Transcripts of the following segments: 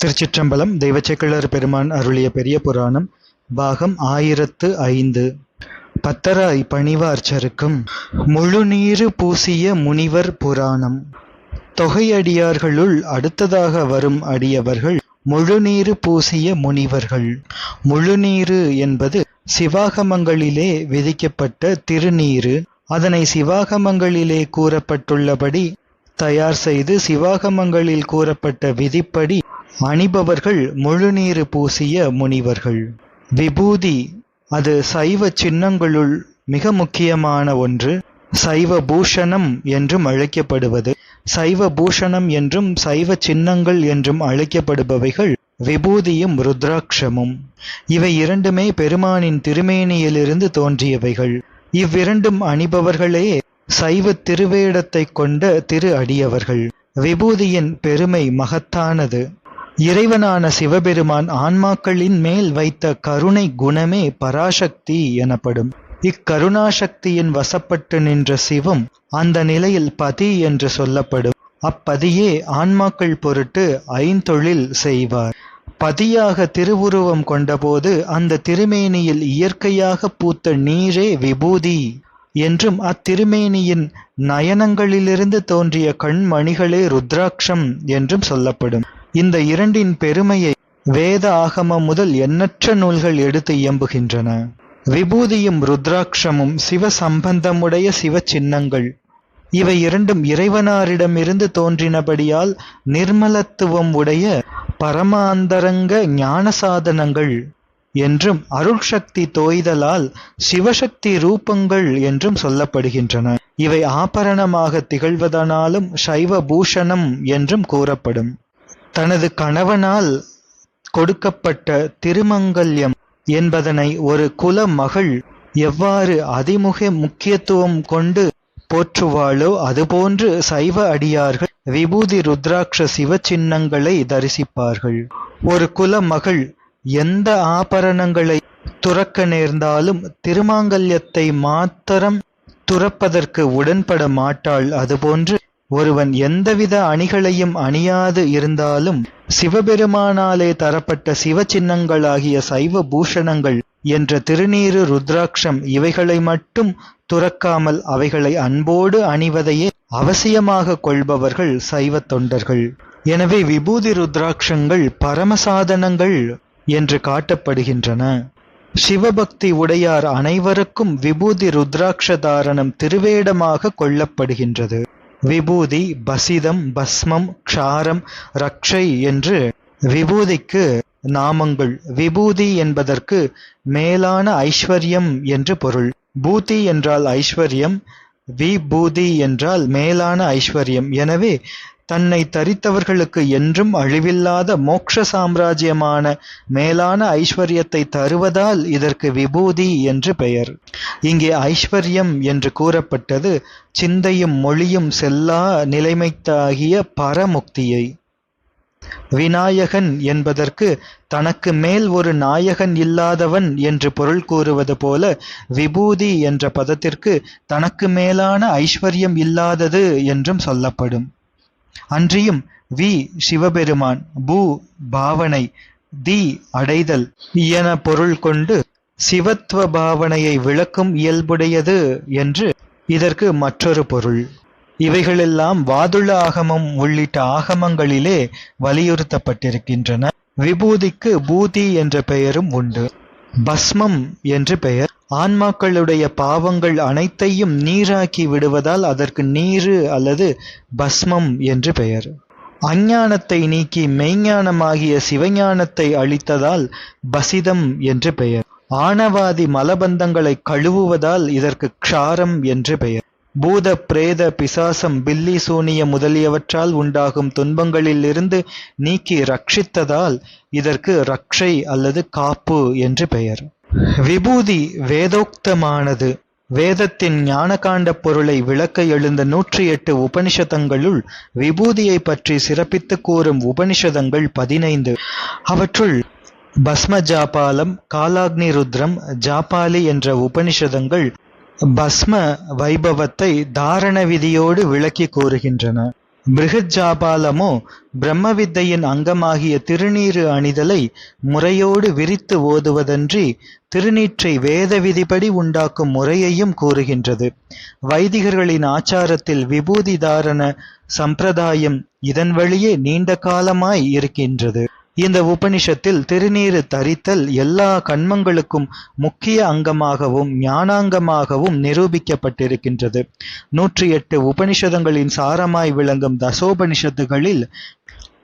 திருச்சிற்றம்பலம் தெய்வச்செக்கிழர் பெருமான் அருளிய பெரிய புராணம் பாகம் ஆயிரத்து ஐந்து. பத்தராய் பணிவார்ச்சருக்கும் முழுநீறு பூசிய முனிவர் புராணம். தொகையடியார்களுள் அடுத்ததாக வரும் அடியவர்கள் முழுநீறு பூசிய முனிவர்கள். முழுநீரு என்பது சிவாகமங்களிலே விதிக்கப்பட்ட திருநீரு அதனை சிவாகமங்களிலே கூறப்பட்டுள்ளபடி தயார் செய்து சிவாகமங்களில் கூறப்பட்ட விதிப்படி அணிபவர்கள் முழுநீறு பூசிய முனிவர்கள். விபூதி அது சைவ சின்னங்களுள் மிக முக்கியமான ஒன்று. சைவ பூஷணம் என்றும் அழைக்கப்படுவது. சைவ பூஷணம் என்றும் சைவ சின்னங்கள் என்றும் அழைக்கப்படுபவைகள் விபூதியும் ருத்ராட்சமும். இவை இரண்டுமே பெருமானின் திருமேனியிலிருந்து தோன்றியவைகள். இவ்விரண்டும் அணிபவர்களே சைவ திருவேடத்தை கொண்ட திரு அடியவர்கள். விபூதியின் பெருமை மகத்தானது. இறைவனான சிவபெருமான் ஆன்மாக்களின் மேல் வைத்த கருணை குணமே பராசக்தி எனப்படும். இக்கருணாசக்தியின் வசப்பட்டு நின்ற சிவம் அந்த நிலையில் பதி என்று சொல்லப்படும். அப்பதியே ஆன்மாக்கள் பொருட்டு ஐந்தொழில் செய்வார். பதியாக திருவுருவம் கொண்டபோது அந்த திருமேனியில் இயற்கையாக பூத்த நீரே விபூதி என்றும் அத்திருமேனியின் நயனங்களிலிருந்து தோன்றிய கண்மணிகளே ருத்ராட்சம் என்றும் சொல்லப்படும். இந்த இரண்டின் பெருமையை வேத ஆகமம் முதல் எண்ணற்ற நூல்கள் எடுத்து இயம்புகின்றன. விபூதியும் ருத்ராட்சமும் சிவ சம்பந்தமுடைய சிவ சின்னங்கள் இவை இரண்டும் இறைவனாரிடமிருந்து தோன்றினபடியால் நிர்மலத்துவம் உடைய பரமாந்தரங்க ஞான சாதனங்கள் என்றும் அருள் சக்தி தோய்தலால் சிவசக்தி ரூபங்கள் என்றும் சொல்லப்படுகின்றன. இவை ஆபரணமாக திகழ்வதனாலும் சைவ பூஷணம் என்றும் கூறப்படும். தனது கணவனால் கொடுக்கப்பட்ட திருமங்கல்யம் என்பதனை ஒரு குல மகள் எவ்வாறு அதிமுக முக்கியத்துவம் கொண்டு போற்றுவாளோ அதுபோன்று சைவ அடியார்கள் விபூதி ருத்ராட்ச சிவ சின்னங்களை தரிசிப்பார்கள். ஒரு குல மகள் எந்த ஆபரணங்களை துறக்க நேர்ந்தாலும் திருமாங்கல்யத்தை மாத்திரம் துறப்பதற்கு உடன்பட மாட்டாள். அதுபோன்று ஒருவன் எந்தவித அணிகளையும் அணியாது இருந்தாலும் சிவபெருமானாலே தரப்பட்ட சிவ சின்னங்களாகிய சைவ பூஷணங்கள் என்ற திருநீரு ருத்ராட்சம் இவைகளை மட்டும் துறக்காமல் அவைகளை அன்போடு அணிவதையே அவசியமாக கொள்பவர்கள் சைவ தொண்டர்கள். எனவே விபூதி ருத்ராட்சங்கள் பரமசாதனங்கள் என்று காட்டப்படுகின்றன. சிவபக்தி உடையார் அனைவருக்கும் விபூதி ருத்ராட்ச தாரணம் திருவேடமாக கொள்ளப்படுகின்றது. விபூதி பசிதம் பஸ்மம் க்ஷாரம் ரக்ஷை என்று விபூதிக்கு நாமங்கள். விபூதி என்பதற்கு மேலான ஐஸ்வர்யம் என்று பொருள். பூதி என்றால் ஐஸ்வர்யம் விபூதி என்றால் மேலான ஐஸ்வர்யம். எனவே தன்னை தரித்தவர்களுக்கு என்றும் அழிவில்லாத மோக்ஷ சாம்ராஜ்யமான மேலான ஐஸ்வர்யத்தை தருவதால் இதற்கு விபூதி என்று பெயர். இங்கே ஐஸ்வர்யம் என்று கூறப்பட்டது சிந்தையும் மொழியும் செல்லா நிலைமைத்தாகிய பரமுக்தியை. விநாயகன் என்பதற்கு தனக்கு மேல் ஒரு நாயகன் இல்லாதவன் என்று பொருள் கூறுவது போல விபூதி என்ற பதத்திற்கு தனக்கு மேலான ஐஸ்வர்யம் இல்லாதது என்றும் சொல்லப்படும். அன்றியும் வி சிவபெருமான் பூ பாவனை தி அடைதல் என பொருள் கொண்டு சிவத்துவ பாவனையை விளக்கும் இயல்புடையது என்று இதற்கு மற்றொரு பொருள். இவைகளெல்லாம் வாதுள ஆகமம் உள்ளிட்ட ஆகமங்களிலே வலியுறுத்தப்பட்டிருக்கின்றன. விபூதிக்கு பூதி என்ற பெயரும் உண்டு. பஸ்மம் என்று பெயர் ஆன்மாக்களுடைய பாவங்கள் அனைத்தையும் நீராக்கி விடுவதால் அதற்கு நீரு அல்லது பஸ்மம் என்று பெயர். அஞ்ஞானத்தை நீக்கி மெய்ஞானமாகிய சிவஞானத்தை அளித்ததால் பசிதம் என்று பெயர். ஆணவாதி மலபந்தங்களை கழுவுவதால் இதற்கு க்ஷாரம் என்று பெயர். பூத பிரேத பிசாசம் பில்லி சூனிய முதலியவற்றால் உண்டாகும் துன்பங்களிலிருந்து நீக்கி ரட்சித்ததால் இதற்கு ரக்ஷை அல்லது காப்பு என்று பெயர். விபூதி வேதோக்தமானது. வேதத்தின் ஞானகாண்ட பொருளை விளக்க எழுந்த நூற்றி எட்டு உபனிஷதங்களுள் விபூதியை பற்றி சிறப்பித்து கூறும் உபனிஷதங்கள் பதினைந்து. அவற்றுள் பஸ்ம ஜாபாலம் காலாக்னி ருத்ரம் ஜாபாலி என்ற உபனிஷதங்கள் பஸ்ம வைபவத்தை தாரண விதியோடு விளக்கி கூறுகின்றன. மிருகஜ்ஜாபாலமோ பிரம்ம வித்தையின் அங்கமாகிய திருநீறு அணிதலை முறையோடு விரித்து ஓதுவதன்றி திருநீற்றை வேத விதிப்படி உண்டாக்கும் முறையையும் கூறுகின்றது. வைதிகர்களின் ஆச்சாரத்தில் விபூதி தாரண சம்பிரதாயம் இதன் வழியே நீண்ட காலமாய் இருக்கின்றது. இந்த உபனிஷத்தில் திருநீறு தரித்தல் எல்லா கண்மங்களுக்கும் முக்கிய அங்கமாகவும் ஞானாங்கமாகவும் நிரூபிக்கப்பட்டிருக்கின்றது. நூற்றி எட்டு உபனிஷதங்களின் சாரமாய் விளங்கும் தசோபனிஷத்துகளில்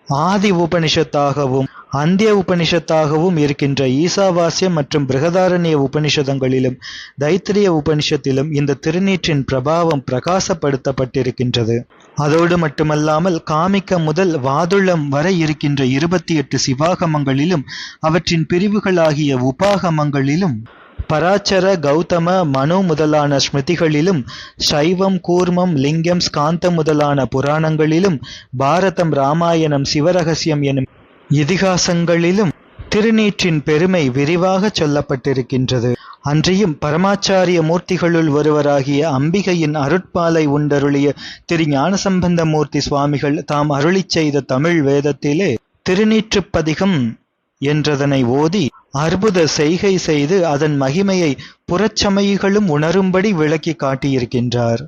ஆதி உபனிஷத்தாகவும் அந்திய உபனிஷத்தாகவும் இருக்கின்ற ஈசாவாசியம் மற்றும் பிருகதாரண்ய உபனிஷதங்களிலும் தைத்திரிய உபனிஷத்திலும் இந்த திருநீற்றின் பிரபாவம் பிரகாசப்படுத்தப்பட்டிருக்கின்றது. அதோடு மட்டுமல்லாமல் காமிக்க முதல் வாதுளம் வரை இருக்கின்ற இருபத்தி எட்டு சிவாகமங்களிலும் அவற்றின் பிரிவுகளாகிய உபாகமங்களிலும் பராச்சர கௌதம மனு முதலான ஸ்மிருதிகளிலும் சைவம் கூர்மம் லிங்கம் ஸ்காந்தம் முதலான புராணங்களிலும் பாரதம் ராமாயணம் சிவரகசியம் எனும் இதிகாசங்களிலும் திருநீற்றின் பெருமை விரிவாகச் சொல்லப்பட்டிருக்கின்றது. அன்றியும் பரமாச்சாரிய மூர்த்திகளுள் ஒருவராகிய அம்பிகையின் அருட்பாலை உண்டருளிய திரு ஞானசம்பந்த மூர்த்தி சுவாமிகள் தாம் அருளிச் செய்த தமிழ் வேதத்திலே திருநீற்றுப்பதிகம் என்றதனை ஓதி அற்புத செய்கை செய்து அதன் மகிமையை புறச்சமயிகளும் உணரும்படி விளக்கி காட்டியிருக்கின்றார்.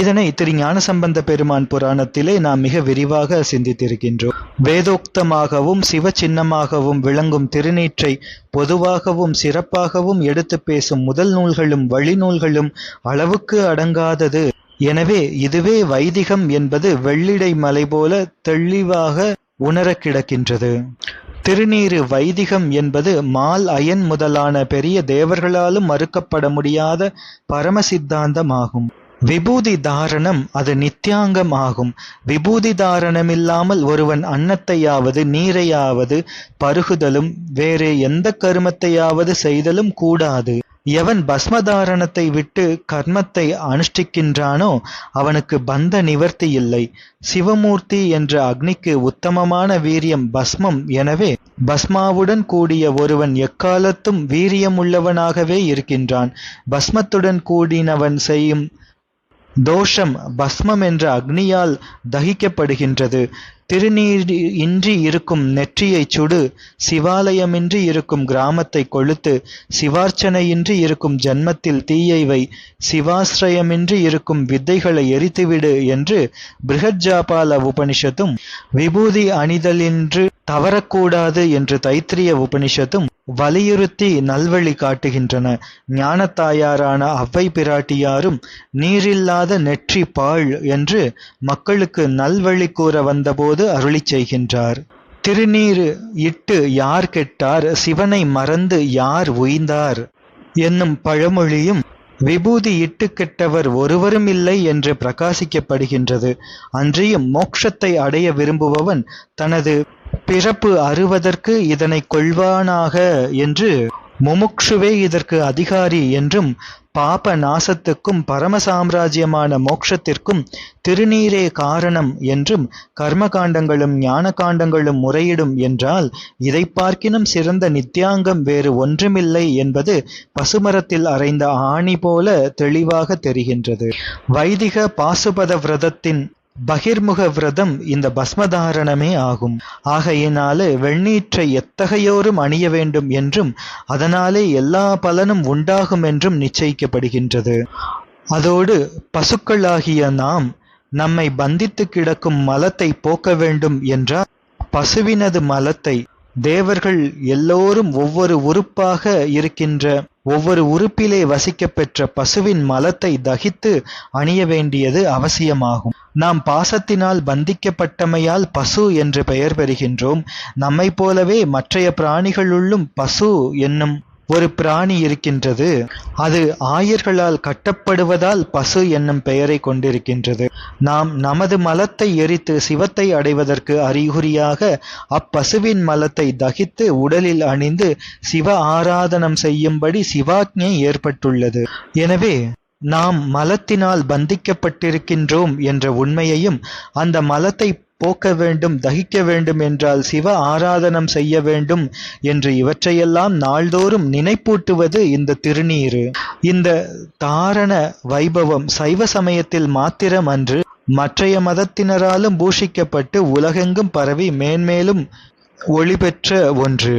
இதனை திரு ஞானசம்பந்த பெருமான் புராணத்திலே நாம் மிக விரிவாக சிந்தித்திருக்கின்றோம். வேதோக்தமாகவும் சிவ சின்னமாகவும் விளங்கும் திருநீற்றை பொதுவாகவும் சிறப்பாகவும் எடுத்து பேசும் முதல் நூல்களும் வழிநூல்களும் அளவுக்கு அடங்காதது. எனவே இதுவே வைதிகம் என்பது வெள்ளிடை மலை போல தெளிவாக உணர கிடக்கின்றது. திருநீறு வைதிகம் என்பது மால் அயன் முதலான பெரிய தேவர்களாலும் மறுக்கப்பட முடியாத பரம சித்தாந்தமாகும் விபூதி தாரணம் அது நித்தியாங்கம் ஆகும் விபூதி தாரணமில்லாமல் ஒருவன் அன்னத்தையாவது நீரையாவது பருகுதலும் வேறு எந்த கருமத்தையாவது செய்தலும் கூடாது. எவன் பஸ்மதாரணத்தை விட்டு கர்மத்தை அனுஷ்டிக்கின்றானோ அவனுக்கு பந்த நிவர்த்தி இல்லை. சிவமூர்த்தி என்ற அக்னிக்கு உத்தமமான வீரியம் பஸ்மம் எனவே பஸ்மாவுடன் கூடிய ஒருவன் எக்காலத்தும் வீரியமுள்ளவனாகவே இருக்கின்றான். பஸ்மத்துடன் கூடினவன் செய்யும் தோஷம் பஸ்மம் என்ற அக்னியால் தகிக்கப்படுகின்றது. திருநீர் இன்றி இருக்கும் நெற்றியைச் சுடு சிவாலயமின்றி இருக்கும் கிராமத்தை கொளுத்து சிவார்ச்சனையின்றி இருக்கும் ஜன்மத்தில் தீயை வை சிவாசிரயமின்றி இருக்கும் வித்தைகளை எரித்துவிடு என்று பிருகஜாபால உபனிஷத்தும் விபூதி அணிதலின்று தவறக்கூடாது என்று தைத்திரிய உபனிஷத்தும் வலியுறுத்தி நல்வழி காட்டுகின்றன. ஞானத்தாயாரான அவ்வை பிராட்டியாரும் நீரில்லாத நெற்றி பாழ் என்று மக்களுக்கு நல்வழி கூற வந்தபோது அருளிச் செய்கின்றார். திருநீர் இட்டு யார் கெட்டார்? சிவனை மறந்து யார் உய்ந்தார் என்னும் பழமொழியும் விபூதி இட்டு கெட்டவர் ஒருவரும் இல்லை என்று பிரகாசிக்கப்படுகின்றது. அன்றியும் மோட்சத்தை அடைய விரும்புபவன் தனது பிறப்பு அறுவதற்கு இதனை கொள்வானாக என்று முமுக்ஷுவே இதற்கு அதிகாரி என்றும் பாப நாசத்துக்கும் பரம சாம்ராஜ்யமான மோட்சத்திற்கும் திருநீரே காரணம் என்றும் கர்மகாண்டங்களும் ஞான காண்டங்களும் முறையிடும் என்றால் இதை பார்க்கினும் சிறந்த நித்தியாங்கம் வேறு ஒன்றுமில்லை என்பது பசுமரத்தில் அறைந்த ஆணி போல தெளிவாக தெரிகின்றது. வைதிக பாசுபத விரதத்தின் பகிர்முக விரதம் இந்த பஸ்மதாரணமே ஆகும். ஆகையினாலே வெண்ணீற்றை எத்தகையோரும் அணிய வேண்டும் என்றும் அதனாலே எல்லா பலனும் உண்டாகும் என்றும் நிச்சயிக்கப்படுகின்றது. அதோடு பசுக்களாகிய நாம் நம்மை பந்தித்து கிடக்கும் மலத்தை போக்க வேண்டும் என்றால் பசுவினது மலத்தை தேவர்கள் எல்லோரும் ஒவ்வொரு உறுப்பாக இருக்கின்ற ஒவ்வொரு உறுப்பிலே வசிக்கப்பெற்ற பசுவின் மலத்தை தகித்து அணிய வேண்டியது அவசியமாகும். நாம் பாசத்தினால் பந்திக்கப்பட்டமையால் பசு என்று பெயர் பெறுகின்றோம். நம்மை போலவே மற்றைய பிராணிகளுள்ளும் பசு என்னும் ஒரு பிராணி இருக்கின்றது. அது ஆயர்களால் கட்டப்படுவதால் பசு என்னும் பெயரை கொண்டிருக்கின்றது. நாம் நமது மலத்தை எரித்து சிவத்தை அடைவதற்கு அறிகுறியாக அப்பசுவின் மலத்தை தகித்து உடலில் அணிந்து சிவ ஆராதனம் செய்யும்படி சிவாக்ஞை ஏற்பட்டுள்ளது. எனவே நாம் மலத்தினால் பந்திக்கப்பட்டிருக்கின்றோம் என்ற உண்மையையும் அந்த மலத்தை போக்க வேண்டும் தகிக்க வேண்டும் என்றால் சிவ ஆராதனம் செய்ய வேண்டும் என்று இவற்றையெல்லாம் நாள்தோறும் நினைப்பூட்டுவது இந்த திருநீரு இந்த தாரண வைபவம் சைவ சமயத்தில் மாத்திரம் அன்று மற்றைய மதத்தினராலும் பூஷிக்கப்பட்டு உலகெங்கும் பரவி மேன்மேலும் ஒளிபெற்ற ஒன்று.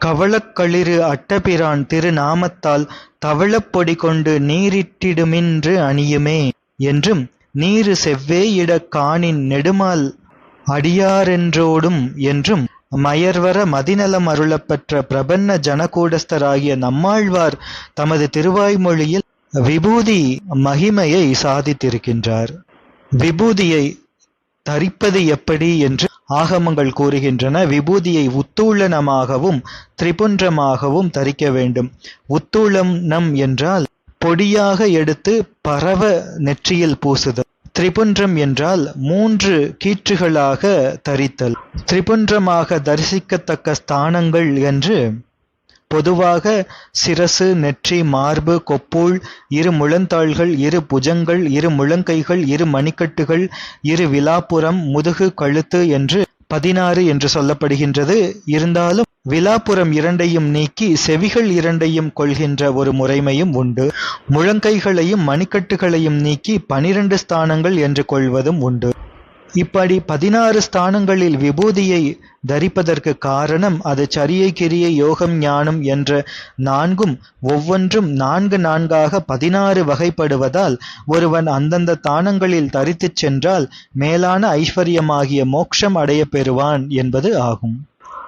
கவளக்களிறு அட்டபிரான் திருநாமத்தால் தவளப் பொடி கொண்டு நீரிட்டிடுமின்று அணியுமே என்றும் நீறு செவ்வேயிடக் காணின் நெடுமால் அடியாரென்றோடும் என்றும் மயர்வர மதிநலம் அருளப்பெற்ற பிரபன்ன ஜனகூடஸ்தராகிய நம்மாழ்வார் தமது திருவாய்மொழியில் விபூதி மகிமையை சாதித்திருக்கின்றார். விபூதியை தரிப்பது எப்படி என்று ஆகமங்கள் கூறுகின்றன. விபூதியை உத்தூளனமாகவும் திரிபுன்றமாகவும் தரிக்க வேண்டும். உத்தூளனம் என்றால் பொடியாக எடுத்து பரவ நெற்றியில் பூசுதல். திரிபுன்றம் என்றால் மூன்று கீற்றுகளாக தரித்தல். திரிபுன்றமாக தரிசிக்கத்தக்க ஸ்தானங்கள் என்று பொதுவாக சிரசு, நெற்றி, மார்பு, கொப்பூள் இரு முழந்தாள்கள், இரு புஜங்கள், இரு முழங்கைகள், இரு மணிக்கட்டுகள், இரு விலாப்புறம், முதுகு, கழுத்து என்று பதினாறு என்று சொல்லப்படுகின்றது. இருந்தாலும் விலாப்புறம் இரண்டையும் நீக்கி செவிகள் இரண்டையும் கொள்கின்ற ஒரு முறைமையும் உண்டு. முழங்கைகளையும் மணிக்கட்டுகளையும் நீக்கி பனிரண்டு ஸ்தானங்கள் என்று கொள்வதும் உண்டு. இப்படி பதினாறு ஸ்தானங்களில் விபூதியை தரிப்பதற்கு காரணம் அது சரியை கிரியை யோகம் ஞானம் என்ற நான்கும் ஒவ்வொன்றும் நான்கு நான்காக பதினாறு வகைப்படுவதால் ஒருவன் அந்தந்த தானங்களில் தரித்துச் சென்றால் மேலான ஐஸ்வர்யமாகிய மோக்ஷம் அடைய பெறுவான் என்பது ஆகும்.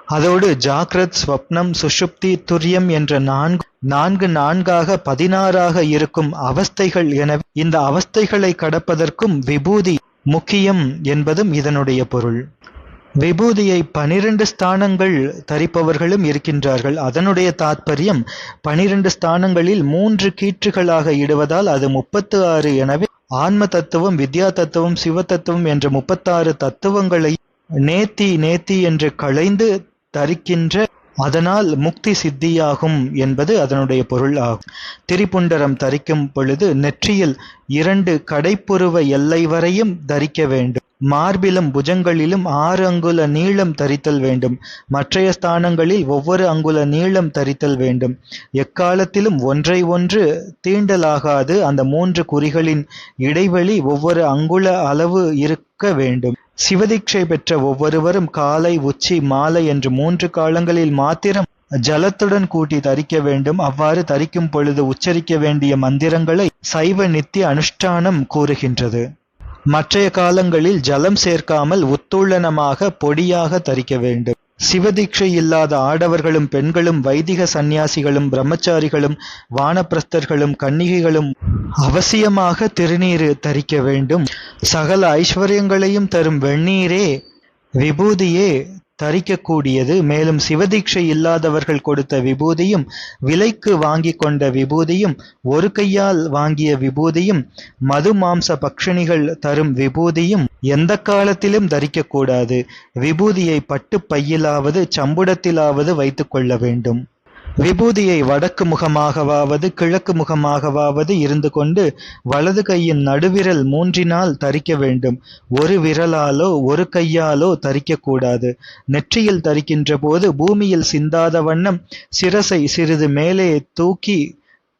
அதோடு ஜாக்ரத், ஸ்வப்னம், சுஷுப்தி, துரியம் என்ற நான்கு நான்கு நான்காக பதினாறாக இருக்கும் அவஸ்தைகள் எனவே இந்த அவஸ்தைகளை கடப்பதற்கும் விபூதி முக்கியம் என்பதும் இதனுடைய பொருள். விபூதியை பனிரெண்டு ஸ்தானங்கள் தரிப்பவர்களும் இருக்கின்றார்கள். அதனுடைய தாத்பரியம் பனிரெண்டு ஸ்தானங்களில் மூன்று கீற்றுகளாக இடுவதால் அது முப்பத்து ஆறு எனவே ஆன்ம தத்துவம், வித்யா தத்துவம், சிவ தத்துவம் என்ற முப்பத்தாறு தத்துவங்களை நேத்தி நேத்தி என்று களைந்து தரிக்கின்ற அதனால் முக்தி சித்தியாகும் என்பது அதனுடைய பொருள் ஆகும். திரிபுண்டரம் தரிக்கும் பொழுது நெற்றியில் இரண்டு கடைப்புருவ எல்லை வரையும் தரிக்க வேண்டும். மார்பிலும் புஜங்களிலும் ஆறு அங்குல நீளம் தரித்தல் வேண்டும். மற்றைய ஸ்தானங்களில் ஒவ்வொரு அங்குல நீளம் தரித்தல் வேண்டும். எக்காலத்திலும் ஒன்றை ஒன்று தீண்டலாகாது அந்த மூன்று குறிகளின் இடைவெளி ஒவ்வொரு அங்குல அளவு இருக்க வேண்டும். சிவதீட்சை பெற்ற ஒவ்வொருவரும் காலை, உச்சி, மாலை என்று மூன்று காலங்களில் மாத்திரம் ஜலத்துடன் கூட்டி தரிக்க வேண்டும். அவ்வாறு தரிக்கும் பொழுது உச்சரிக்க வேண்டிய மந்திரங்களை சைவ நித்திய அனுஷ்டானம் கூறுகின்றது. மற்றைய காலங்களில் ஜலம் சேர்க்காமல் உத்தூளனமாக பொடியாக தரிக்க வேண்டும். சிவதீட்சை இல்லாத ஆடவர்களும் பெண்களும் வைதிக சந்நியாசிகளும் பிரம்மச்சாரிகளும் வானப்பிரஸ்தர்களும் கன்னிகைகளும் அவசியமாக திருநீர் தரிக்க வேண்டும். சகல ஐஸ்வர்யங்களையும் தரும் வெந்நீரே விபூதியே தரிக்கக்கூடியது. மேலும் சிவதீட்சை இல்லாதவர்கள் கொடுத்த விபூதியும், விலைக்கு வாங்கி கொண்ட விபூதியும், ஒரு கையால் வாங்கிய விபூதியும், மது மாம்ச பக்ஷிணிகள் தரும் விபூதியும் எந்த காலத்திலும் தரிக்கக்கூடாது விபூதியை பட்டுப் பையிலாவது சம்புடத்திலாவது வைத்துக்கொள்ள வேண்டும். விபூதியை வடக்கு முகமாகவாவது கிழக்கு முகமாகவாவது இருந்து கொண்டு வலது கையின் நடுவிரல் மூன்றினால் தரிக்க வேண்டும். ஒரு விரலாலோ ஒரு கையாலோ தரிக்கக்கூடாது நெற்றியில் தரிக்கின்ற போது பூமியில் சிந்தாத வண்ணம் சிரசை சிறிது மேலே தூக்கி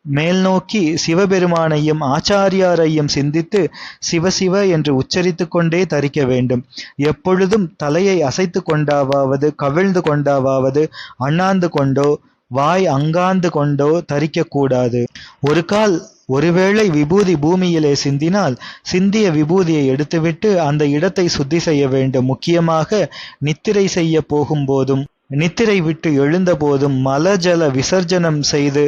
மேல் நோக்கி சிவபெருமானையும் ஆச்சாரியாரையும் சிந்தித்து சிவ சிவ என்று உச்சரித்து கொண்டே தரிக்க வேண்டும். எப்பொழுதும் தலையை அசைத்து கொண்டாவது கவிழ்ந்து கொண்டாவது அண்ணாந்து கொண்டோ வாய் அங்காந்து கொண்டோ தரிக்கக் கூடாது. ஒரு கால் ஒருவேளை விபூதி பூமியிலே சிந்தினால் சிந்திய விபூதியை எடுத்துவிட்டு அந்த இடத்தை சுத்தி செய்ய வேண்டும். முக்கியமாக நித்திரை செய்யப் போகும்போதும் நித்திரை விட்டு எழுந்த போதும் விசர்ஜனம் செய்து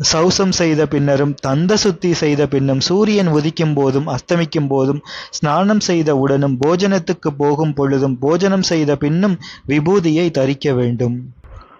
சௌசம் செய்த பின்னரும் தந்த சுத்தி செய்த பின்னும் சூரியன் உதிக்கும் போதும் அஸ்தமிக்கும் போதும் ஸ்நானம் செய்த உடனும் போஜனத்துக்கு போகும் பொழுதும் போஜனம் செய்த பின்னும் விபூதியை தரிக்க வேண்டும்.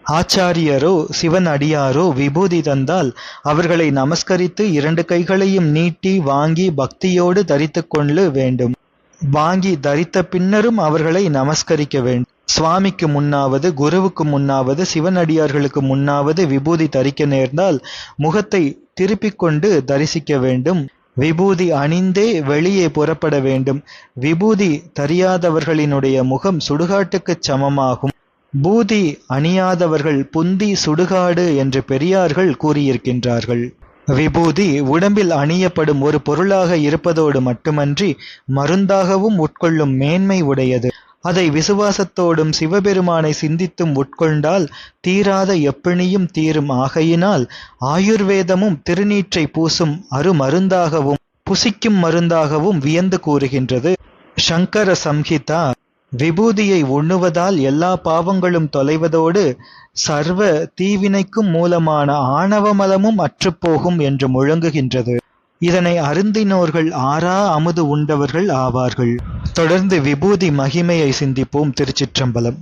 ஆச்சாரியரோ சிவன் அடியாரோ விபூதி தந்தால் அவர்களை நமஸ்கரித்து இரண்டு கைகளையும் நீட்டி வாங்கி பக்தியோடு தரித்து கொள்ள வேண்டும். வாங்கி தரித்த பின்னரும் அவர்களை நமஸ்கரிக்க வேண்டும். சுவாமிக்கு முன்னாவது குருவுக்கு முன்னாவது சிவனடியார்களுக்கு முன்னாவது விபூதி தரிக்க நேர்ந்தால் முகத்தை திருப்பிக் கொண்டு தரிசிக்க வேண்டும். விபூதி அணிந்தே வெளியே புறப்பட வேண்டும். விபூதி தரியாதவர்களினுடைய முகம் சுடுகாட்டுக்குச் சமமாகும். பூதி அணியாதவர்கள் புந்தி சுடுகாடு என்று பெரியார்கள் கூறியிருக்கின்றார்கள். விபூதி உடம்பில் அணியப்படும் ஒரு பொருளாக இருப்பதோடு மட்டுமன்றி மருந்தாகவும் உட்கொள்ளும் மேன்மை உடையது அதை விசுவாசத்தோடும் சிவபெருமானை சிந்தித்தும் உட்கொண்டால் தீராத எப்பிணியும் தீரும் ஆகையினால் ஆயுர்வேதமும் திருநீற்றை பூசும் அருமருந்தாகவும் புசிக்கும் மருந்தாகவும் வியந்து கூறுகின்றது சங்கர சம்ஹிதா விபூதியை உண்ணுவதால் எல்லா பாவங்களும் தொலைவதோடு சர்வ தீவினைக்கும் மூலமான ஆணவமலமும் அற்றுப்போகும் என்று முழங்குகின்றது. இதனை அருந்தினோர்கள் ஆறா அமுது உண்டவர்கள் ஆவார்கள். தொடர்ந்து விபூதி மகிமையை சிந்திப்போம் திருச்சிற்றம்பலம்.